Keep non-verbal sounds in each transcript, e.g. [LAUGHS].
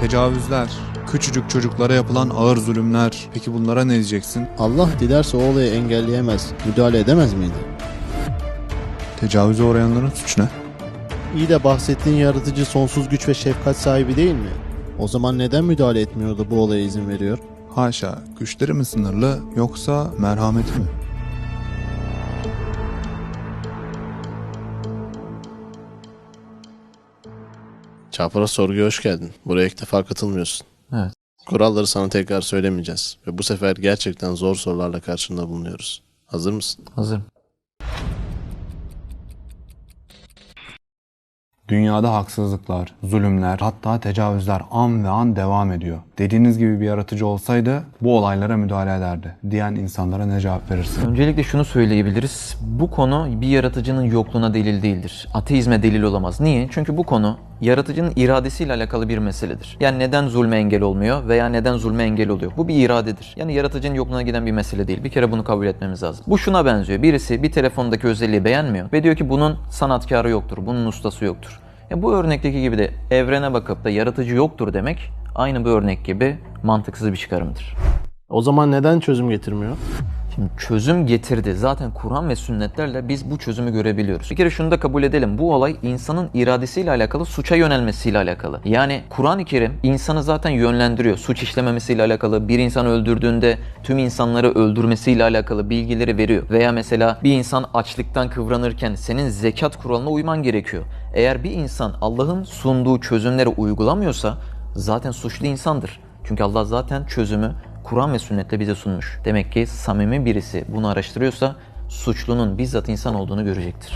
Tecavüzler, küçücük çocuklara yapılan ağır zulümler. Peki bunlara ne diyeceksin? Allah dilerse o olayı engelleyemez, müdahale edemez miydi? Tecavüze uğrayanların suçu ne? İyi de bahsettiğin yaratıcı sonsuz güç ve şefkat sahibi değil mi? O zaman neden müdahale etmiyor da bu olaya izin veriyor? Haşa, güçleri mi sınırlı yoksa merhameti mi? Çapra sorguya hoş geldin. Buraya ilk defa katılmıyorsun. Evet. Kuralları sana tekrar söylemeyeceğiz. Ve bu sefer gerçekten zor sorularla karşında bulunuyoruz. Hazır mısın? Hazırım. Dünyada haksızlıklar, zulümler, hatta tecavüzler an ve an devam ediyor. Dediğiniz gibi bir yaratıcı olsaydı bu olaylara müdahale ederdi. Diyen insanlara ne cevap verirsin? Öncelikle şunu söyleyebiliriz. Bu konu bir yaratıcının yokluğuna delil değildir. Ateizme delil olamaz. Niye? Çünkü bu konu yaratıcının iradesiyle alakalı bir meseledir. Yani neden zulme engel olmuyor veya neden zulme engel oluyor? Bu bir iradedir. Yani yaratıcının yokluğuna giden bir mesele değil. Bir kere bunu kabul etmemiz lazım. Bu şuna benziyor. Birisi bir telefondaki özelliği beğenmiyor ve diyor ki bunun sanatkarı yoktur, bunun ustası yoktur. Ya bu örnekteki gibi de evrene bakıp da yaratıcı yoktur demek aynı bu örnek gibi mantıksız bir çıkarımdır. O zaman neden çözüm getirmiyor? Şimdi çözüm getirdi. Zaten Kur'an ve sünnetlerle biz bu çözümü görebiliyoruz. Bir kere şunu da kabul edelim. Bu olay insanın iradesiyle alakalı, suça yönelmesiyle alakalı. Yani Kur'an-ı Kerim insanı zaten yönlendiriyor. Suç işlememesiyle alakalı, bir insan öldürdüğünde tüm insanları öldürmesiyle alakalı bilgileri veriyor. Veya mesela bir insan açlıktan kıvranırken senin zekat kuralına uyman gerekiyor. Eğer bir insan Allah'ın sunduğu çözümleri uygulamıyorsa zaten suçlu insandır. Çünkü Allah zaten çözümü Kur'an ve sünnetle bize sunmuş. Demek ki samimi birisi bunu araştırıyorsa suçlunun bizzat insan olduğunu görecektir.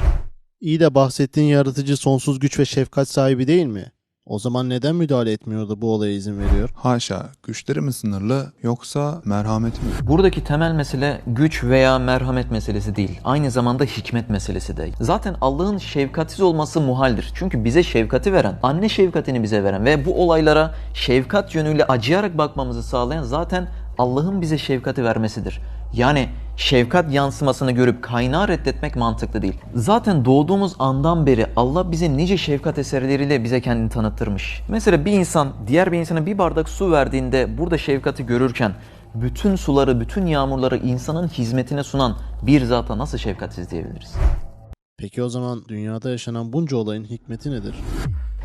İyi de bahsettiğin yaratıcı sonsuz güç ve şefkat sahibi değil mi? O zaman neden müdahale etmiyor da bu olaya izin veriyor? Haşa, güçleri mi sınırlı yoksa merhameti mi? Buradaki temel mesele güç veya merhamet meselesi değil. Aynı zamanda hikmet meselesi de. Zaten Allah'ın şefkatsiz olması muhaldir. Çünkü bize şefkati veren, anne şefkatini bize veren ve bu olaylara şefkat yönüyle acıyarak bakmamızı sağlayan zaten Allah'ın bize şefkati vermesidir. Yani şefkat yansımasını görüp kaynağı reddetmek mantıklı değil. Zaten doğduğumuz andan beri Allah bize nice şefkat eserleriyle bize kendini tanıttırmış. Mesela bir insan diğer bir insana bir bardak su verdiğinde burada şefkati görürken bütün suları, bütün yağmurları insanın hizmetine sunan bir zata nasıl şefkatsiz diyebiliriz? Peki o zaman dünyada yaşanan bunca olayın hikmeti nedir?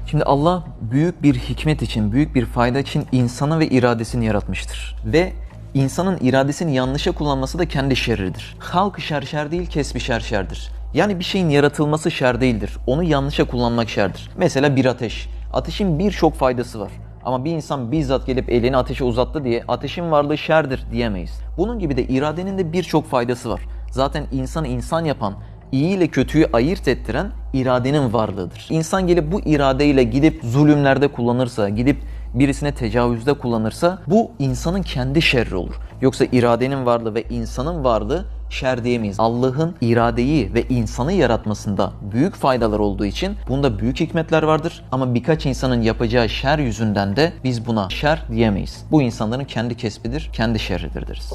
Şimdi Allah büyük bir hikmet için, büyük bir fayda için insanı ve iradesini yaratmıştır. Ve insanın iradesini yanlışa kullanması da kendi şerridir. Halk şer şer değil, kesbi şer şerdir. Yani bir şeyin yaratılması şer değildir. Onu yanlışa kullanmak şerdir. Mesela bir ateş. Ateşin birçok faydası var. Ama bir insan bizzat gelip elini ateşe uzattı diye ateşin varlığı şerdir diyemeyiz. Bunun gibi de iradenin de birçok faydası var. Zaten insanı insan yapan, iyi ile kötüyü ayırt ettiren iradenin varlığıdır. İnsan gelip bu iradeyle gidip zulümlerde kullanırsa, gidip birisine tecavüzde kullanırsa bu insanın kendi şerri olur. Yoksa iradenin varlığı ve insanın varlığı şer diyemeyiz. Allah'ın iradeyi ve insanı yaratmasında büyük faydalar olduğu için bunda büyük hikmetler vardır. Ama birkaç insanın yapacağı şer yüzünden de biz buna şer diyemeyiz. Bu insanların kendi kesbidir, kendi şerridir deriz.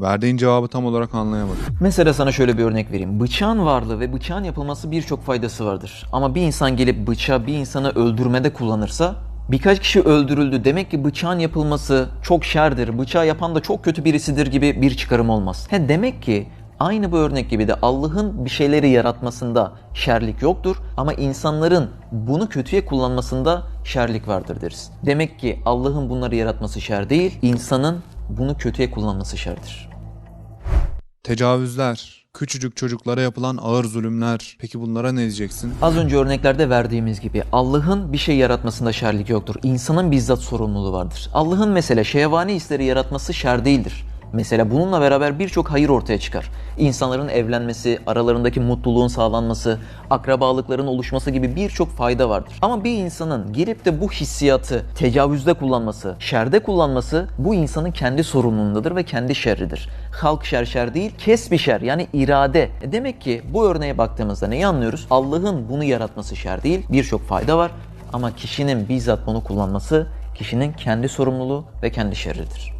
Verdiğin cevabı tam olarak anlayamadım. Mesela sana şöyle bir örnek vereyim. Bıçağın varlığı ve bıçağın yapılması birçok faydası vardır. Ama bir insan gelip bıçağı bir insanı öldürmede kullanırsa birkaç kişi öldürüldü. Demek ki bıçağın yapılması çok şerdir. Bıçağı yapan da çok kötü birisidir gibi bir çıkarım olmaz. He demek ki aynı bu örnek gibi de Allah'ın bir şeyleri yaratmasında şerlik yoktur ama insanların bunu kötüye kullanmasında şerlik vardır deriz. Demek ki Allah'ın bunları yaratması şer değil, insanın bunu kötüye kullanması şerdir. Tecavüzler, küçücük çocuklara yapılan ağır zulümler. Peki bunlara ne diyeceksin? Az önce örneklerde verdiğimiz gibi Allah'ın bir şey yaratmasında şerlik yoktur. İnsanın bizzat sorumluluğu vardır. Allah'ın mesela şehvani hisleri yaratması şer değildir. Mesela bununla beraber birçok hayır ortaya çıkar. İnsanların evlenmesi, aralarındaki mutluluğun sağlanması, akrabalıkların oluşması gibi birçok fayda vardır. Ama bir insanın gelip de bu hissiyatı tecavüzde kullanması, şerde kullanması bu insanın kendi sorumluluğundadır ve kendi şerridir. Halk şer şer değil, kesbi şer yani irade. E demek ki bu örneğe baktığımızda neyi anlıyoruz? Allah'ın bunu yaratması şer değil, birçok fayda var. Ama kişinin bizzat bunu kullanması kişinin kendi sorumluluğu ve kendi şerridir.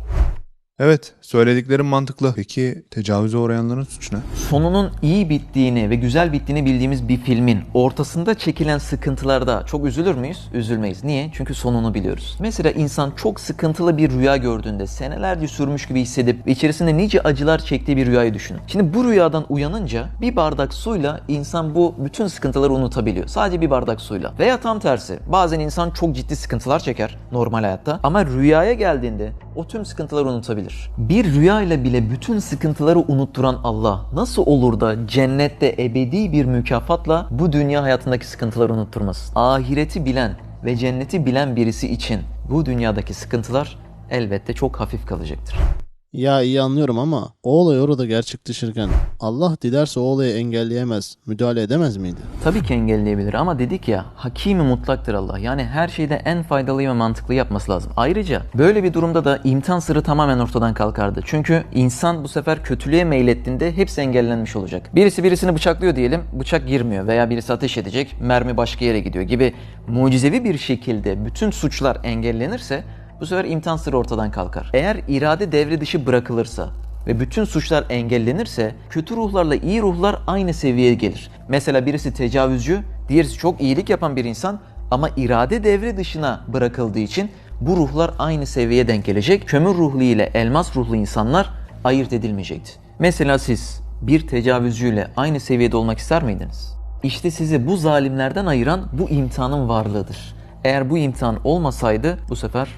Evet, söylediklerim mantıklı. Peki tecavüze uğrayanların suçu ne? sonunun iyi bittiğini ve güzel bittiğini bildiğimiz bir filmin ortasında çekilen sıkıntılarda çok üzülür müyüz? Üzülmeyiz. Niye? Çünkü sonunu biliyoruz. Mesela insan çok sıkıntılı bir rüya gördüğünde senelerce sürmüş gibi hissedip içerisinde nice acılar çektiği bir rüyayı düşünün. Şimdi bu rüyadan uyanınca bir bardak suyla insan bu bütün sıkıntıları unutabiliyor. Sadece bir bardak suyla. Veya tam tersi. Bazen insan çok ciddi sıkıntılar çeker normal hayatta ama rüyaya geldiğinde o tüm sıkıntıları unutabilir. Bir rüyayla bile bütün sıkıntıları unutturan Allah nasıl olur da cennette ebedi bir mükafatla bu dünya hayatındaki sıkıntıları unutturmaz? Ahireti bilen ve cenneti bilen birisi için bu dünyadaki sıkıntılar elbette çok hafif kalacaktır. Ya iyi anlıyorum ama o olay orada gerçekleşirken Allah dilerse o olayı engelleyemez, müdahale edemez miydi? Tabii ki engelleyebilir ama dedik ya hakimi mutlaktır Allah. Yani her şeyde en faydalıyı ve mantıklı yapması lazım. Ayrıca böyle bir durumda da imtihan sırrı tamamen ortadan kalkardı. Çünkü insan bu sefer kötülüğe meylettiğinde hepsi engellenmiş olacak. Birisi birisini bıçaklıyor diyelim bıçak girmiyor veya birisi ateş edecek mermi başka yere gidiyor gibi mucizevi bir şekilde bütün suçlar engellenirse bu sefer imtihan sırrı ortadan kalkar. Eğer irade devre dışı bırakılırsa ve bütün suçlar engellenirse kötü ruhlarla iyi ruhlar aynı seviyeye gelir. Mesela birisi tecavüzcü, diğerisi çok iyilik yapan bir insan ama irade devre dışına bırakıldığı için bu ruhlar aynı seviyeye denk gelecek. Kömür ruhlu ile elmas ruhlu insanlar ayırt edilmeyecekti. Mesela siz bir tecavüzcüyle aynı seviyede olmak ister miydiniz? İşte sizi bu zalimlerden ayıran bu imtihanın varlığıdır. Eğer bu imtihan olmasaydı bu sefer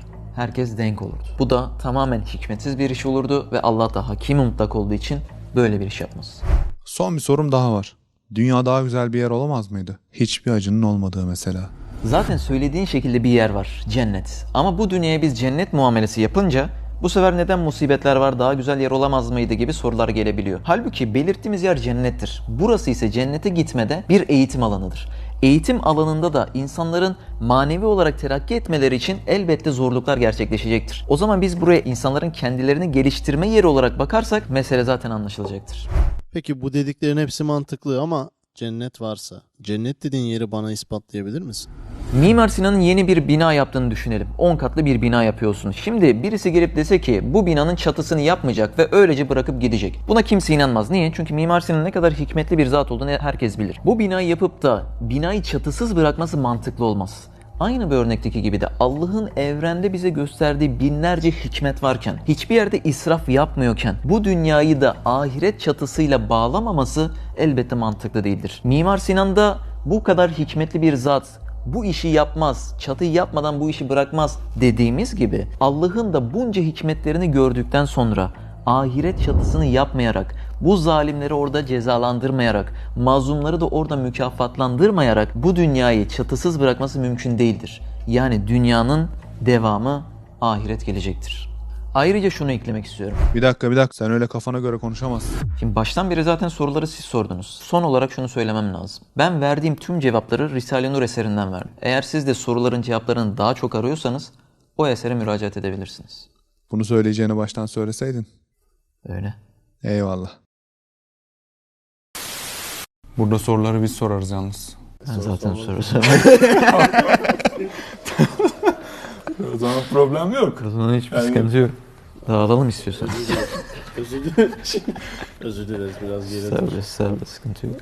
herkes denk olurdu. Bu da tamamen hikmetsiz bir iş olurdu ve Allah da hakim mutlak olduğu için böyle bir iş yapmaz. Son bir sorum daha var. Dünya daha güzel bir yer olamaz mıydı? Hiçbir acının olmadığı mesela. Zaten söylediğin şekilde bir yer var, cennet. Ama bu dünyaya biz cennet muamelesi yapınca bu sefer neden musibetler var, daha güzel yer olamaz mıydı gibi sorular gelebiliyor. Halbuki belirttiğimiz yer cennettir. Burası ise cennete gitmede bir eğitim alanıdır. Eğitim alanında da insanların manevi olarak terakki etmeleri için elbette zorluklar gerçekleşecektir. O zaman biz buraya insanların kendilerini geliştirme yeri olarak bakarsak mesele zaten anlaşılacaktır. Peki bu dediklerin hepsi mantıklı ama cennet varsa, cennet dediğin yeri bana ispatlayabilir misin? Mimar Sinan'ın yeni bir bina yaptığını düşünelim. 10 katlı bir bina yapıyorsun. Şimdi birisi gelip dese ki bu binanın çatısını yapmayacak ve öylece bırakıp gidecek. Buna kimse inanmaz. Niye? Çünkü Mimar Sinan ne kadar hikmetli bir zat olduğunu herkes bilir. Bu binayı yapıp da binayı çatısız bırakması mantıklı olmaz. Aynı bu örnekteki gibi de Allah'ın evrende bize gösterdiği binlerce hikmet varken, hiçbir yerde israf yapmıyorken, bu dünyayı da ahiret çatısıyla bağlamaması elbette mantıklı değildir. Mimar Sinan da bu kadar hikmetli bir zat, bu işi yapmaz, çatıyı yapmadan bu işi bırakmaz dediğimiz gibi Allah'ın da bunca hikmetlerini gördükten sonra ahiret çatısını yapmayarak, bu zalimleri orada cezalandırmayarak, mazlumları da orada mükafatlandırmayarak bu dünyayı çatısız bırakması mümkün değildir. Yani dünyanın devamı ahiret gelecektir. Ayrıca şunu eklemek istiyorum. Bir dakika bir dakika sen öyle kafana göre konuşamazsın. Şimdi baştan beri zaten soruları siz sordunuz. Son olarak şunu söylemem lazım. Ben verdiğim tüm cevapları Risale-i Nur eserinden verdim. Eğer siz de soruların cevaplarını daha çok arıyorsanız o esere müracaat edebilirsiniz. Bunu söyleyeceğini baştan söyleseydin. Öyle. Eyvallah. Burada soruları biz sorarız yalnız. Ben zaten soru O [LAUGHS] zaman problem yok. O zaman hiçbir sıkıntı yok. Dağılalım istiyorsanız. [LAUGHS] Özür dileriz. [LAUGHS] Özür dileriz biraz geri. Serbest serbest sıkıntı yok.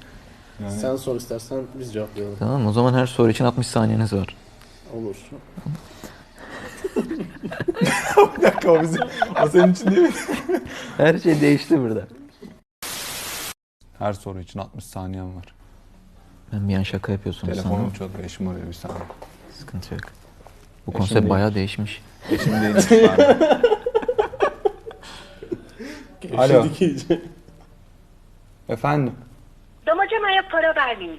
Sen sor istersen biz cevaplayalım. Tamam o zaman her soru için 60 saniyeniz var. Olur. [LAUGHS] Bir dakika o, bizim, o senin için değil mi? Her şey değişti burada. Her soru için 60 saniyem var. Ben bir an şaka yapıyorsunuz Telefonum sandım. çalıyor eşim arıyor bir saniye. Sıkıntı yok. Bu konsept bayağı değişmiş. Eşim değil. [LAUGHS] Alo. Efendim. Damacanaya para vermeyin.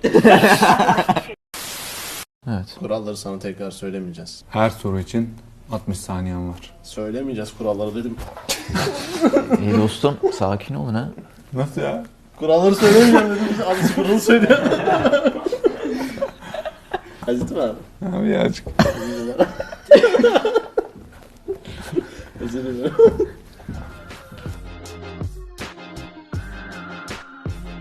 Evet. [LAUGHS] Kuralları sana tekrar söylemeyeceğiz. Her soru için 60 saniyem var. Söylemeyeceğiz kuralları dedim. [LAUGHS] İyi dostum sakin olun ha. Nasıl ya? Kuralları söylemeyeceğim dedim. Abi kuralı söyle. Acıtı mı abi? Abi ya açık. Özür dilerim.